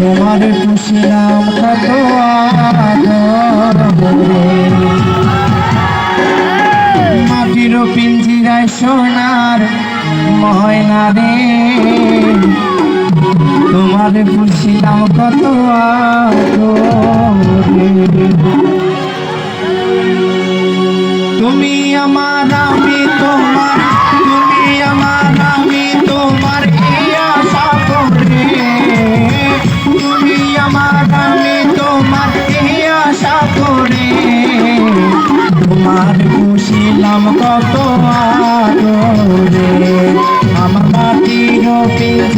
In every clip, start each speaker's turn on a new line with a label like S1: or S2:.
S1: তোমার পুষিলাম কত মাটির পিঞ্জিরায় সোনার ময়না রে। তোমার পুষিলাম কত তুমি আমার আমি তোমার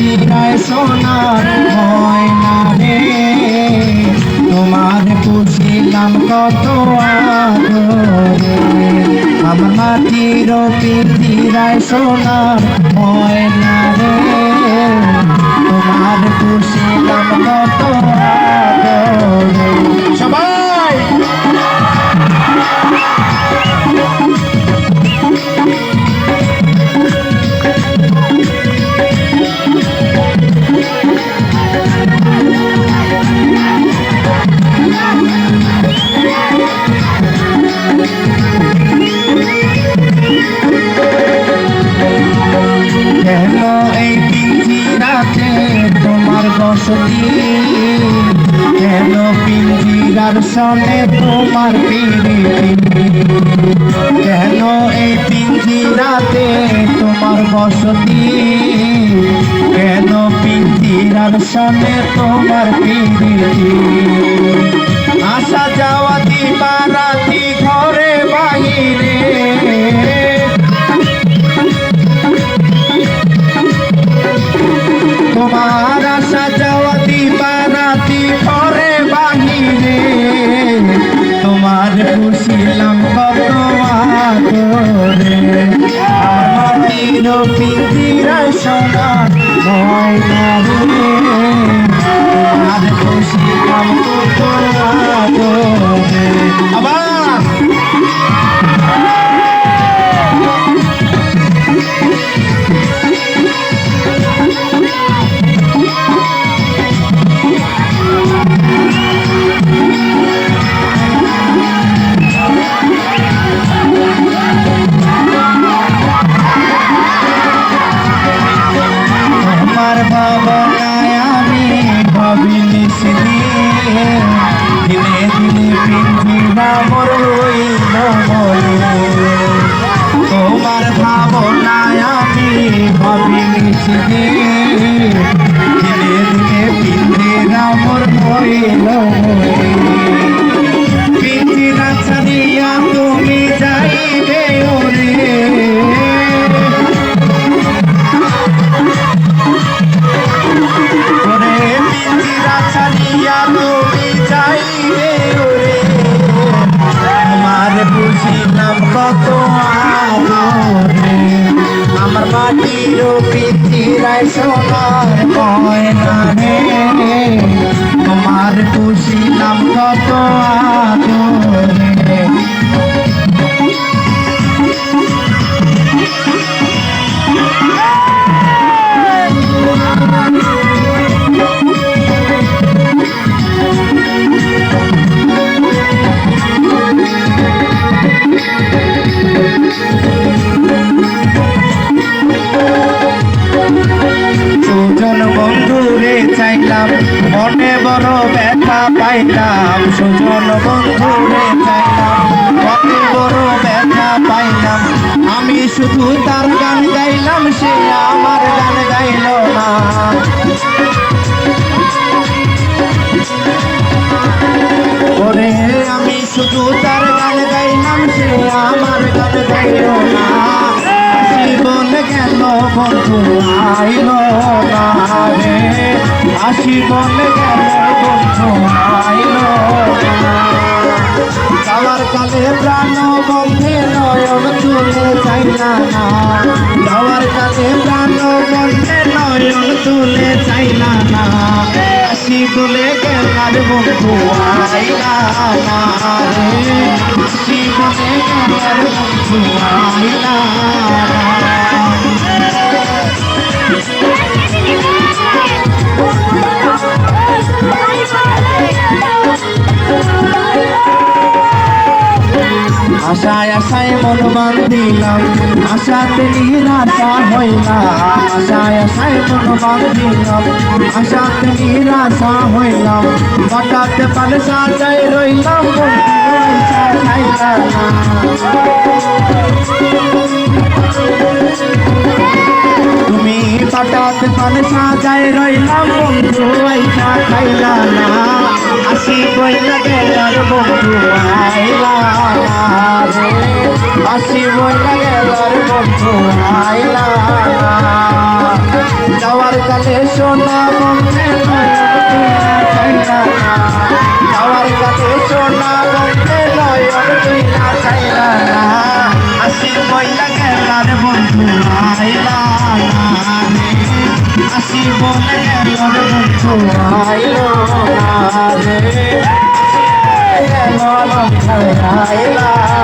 S1: পিঞ্জিরায় সোনার ময়না রে, তোমার খুশিলাম কত আদরে। আমার মাটির পিঞ্জিরায় সোনার ময়না রে, তোমার খুশিলাম কত আদরে। কেন পিঞ্জিরার সনে তোমার পিড়ি কেন এই পিঞ্জিরাতে তোমার বসতি? কেন পিঞ্জিরার সনে তোমার পিড়ি আসা যাওয়া আমাদের পিতিরা সোনা ময়না রে তোমার খুশিলাম কত আদরে আমার ভাবনায় আমি ভাবিনি দিনে দিনে পিঞ্জিরা মোর হইল মরে তোমার ভাবনায় আমি ভাবিনি দিনে দিনে দিনে পিঞ্জিরা মোর হইল আমার বুঝিলাম কত আদরে। আমার মাটির পিঞ্জিরায় সোনার ময়না রে। তোমার বুঝিলাম কত পাইলাম, সুজন বন্ধুরে চাইলাম মনে বড় ব্যথা পাইলাম। আমি শুধু তার গান গাইলাম, সে আমার গান গাইল না। ওরে, আমি শুধু তার গান গাইলাম, সে আমার গান গাইল না। গেল বন্ধু, আইল না রে আশীবন গেল বন্ধু, আইল যাওয়ার কালে প্রাণ বন্ধে নয়ন তুলে চাইলা না যাওয়ার কালে প্রাণ বন্ধে নয়ন তুলে চাইলা না আসি বলে গেলার বন্ধু, আইলা না আসি বলে গেলার বন্ধু, আইলা আশায় আশায় মন বান্ধিলাম আশাতে নিরাশা হইলাম আশায় আশায় মন বান্ধিলাম আশাতে নিরাশা হইলাম হঠাৎ পালে সাজাই রইলাম। তুমি হঠাৎ পালে সাজাই রইলাম বন্ধু আইসা খাইলা না। আসি বইলা গেলার বন্ধু আইলা আসি বইলা গেলার বন্ধু আইলা যাওয়ার কালে সোনা বন্ধে